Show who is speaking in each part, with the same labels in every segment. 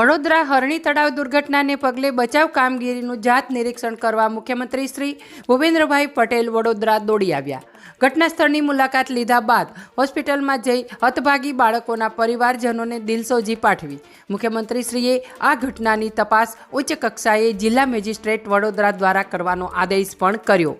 Speaker 1: વડોદરા હરણી તળાવ દુર્ઘટનાને પગલે બચાવ કામગીરીનું જાત નિરીક્ષણ કરવા મુખ્યમંત્રી શ્રી ભૂપેન્દ્રભાઈ પટેલ વડોદરા દોડી આવ્યા. ઘટના સ્થળની મુલાકાત લીધા બાદ હોસ્પિટલમાં જઈ હતભાગી બાળકોના પરિવારજનોને દિલસોજી પાઠવી. મુખ્યમંત્રીશ્રીએ આ ઘટનાની તપાસ ઉચ્ચ કક્ષાએ જિલ્લા મેજિસ્ટ્રેટ વડોદરા દ્વારા કરવાનો આદેશ પણ કર્યો.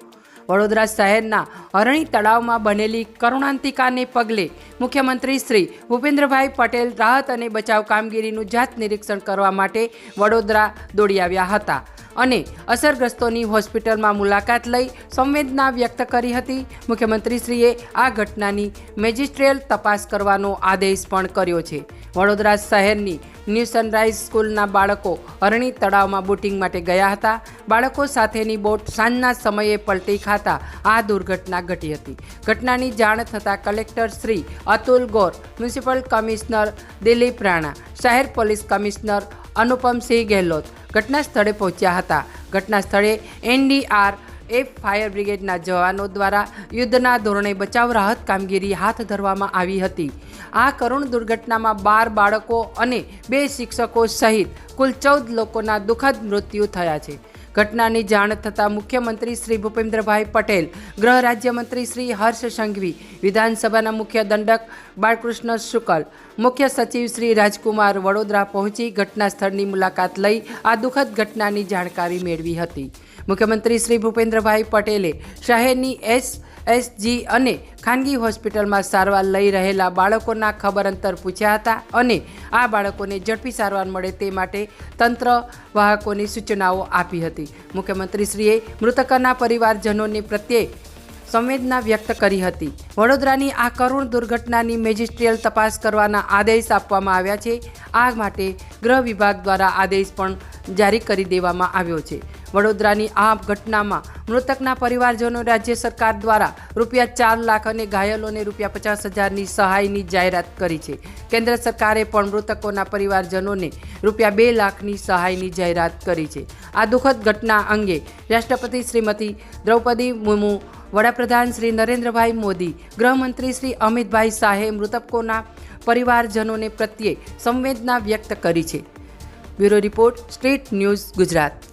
Speaker 1: વડોદરા શહેરના હરણી તળાવમાં બનેલી કરુણાંતિકાને પગલે મુખ્યમંત્રી શ્રી ભૂપેન્દ્રભાઈ પટેલ રાહત અને બચાવ કામગીરીનું જાત નિરીક્ષણ કરવા માટે વડોદરા દોડી આવ્યા હતા અને અસરગ્રસ્તોની હોસ્પિટલમાં મુલાકાત લઈ સંવેદના વ્યક્ત કરી હતી. મુખ્યમંત્રીશ્રીએ આ ઘટનાની મેજિસ્ટ્રેલ તપાસ કરવાનો આદેશ પણ કર્યો છે. વડોદરા શહેરની ન્યૂ સનરાઇઝ સ્કૂલના બાળકો અરણી તળાવમાં બોટિંગ માટે ગયા હતા. બાળકો સાથેની બોટ સાંજના સમયે પલટી ખાતા આ દુર્ઘટના ઘટી હતી. ઘટનાની જાણ થતાં collector Shri Atul Gor, municipal commissioner Dilip Rana, શહેર પોલીસ કમિશનર અનુપમસિંહ ગેહલોત ઘટના સ્થળે પહોંચ્યા હતા. ઘટના સ્થળે એનડીઆર એફ ફાયર બ્રિગેડના જવાનો દ્વારા યુદ્ધના ધોરણે બચાવ રાહત કામગીરી હાથ ધરવામાં આવી હતી. આ કરુણ દુર્ઘટનામાં બાર બાળકો અને બે શિક્ષકો સહિત કુલ ચૌદ લોકોના દુઃખદ મૃત્યુ થયા છે. ઘટનાની જાણ થતાં મુખ્યમંત્રી શ્રી ભૂપેન્દ્રભાઈ પટેલ, ગૃહ રાજ્યમંત્રી શ્રી હર્ષ સંઘવી, વિધાનસભાના મુખ્ય દંડક બાળકૃષ્ણ શુકલ, મુખ્ય સચિવ શ્રી રાજકુમાર વડોદરા પહોંચી ઘટના સ્થળની મુલાકાત લઈ આ દુઃખદ ઘટનાની જાણકારી મેળવી હતી. મુખ્યમંત્રી શ્રી ભૂપેન્દ્રભાઈ પટેલે શહેરની એસ એસજી અને ખાનગી હોસ્પિટલમાં સારવાર લઈ રહેલા બાળકોના ખબર અંતર પૂછ્યા હતા અને આ બાળકોને ઝડપી સારવાર મળે તે માટે તંત્ર વાહકોની સૂચનાઓ આપી હતી. મુખ્યમંત્રીશ્રીએ મૃતકના પરિવારજનોને પ્રત્યે સંવેદના વ્યક્ત કરી હતી. વડોદરાની આ કરુણ દુર્ઘટનાની મેજિસ્ટ્રિયલ તપાસ કરવાના આદેશ આપવામાં આવ્યા છે. આ માટે ગૃહ વિભાગ દ્વારા આદેશ પણ જારી કરી દેવામાં આવ્યો છે. વડોદરાની આ ઘટનામાં મૃતકના પરિવારજનો રાજ્ય સરકાર દ્વારા રૂપિયા ચાર લાખ અને ઘાયલોને રૂપિયા પચાસ હજારની સહાયની જાહેરાત કરી છે. કેન્દ્ર સરકારે પણ મૃતકોના પરિવારજનોને રૂપિયા બે લાખની સહાયની જાહેરાત કરી છે. આ દુઃખદ ઘટના અંગે રાષ્ટ્રપતિ શ્રીમતી દ્રૌપદી મુર્મુ, વડાપ્રધાન શ્રી નરેન્દ્રભાઈ મોદી, ગૃહમંત્રી શ્રી અમિતભાઈ શાહે મૃતકોના પરિવારજનોને પ્રત્યે સંવેદના વ્યક્ત કરી છે. Bureau report, street news Gujarat.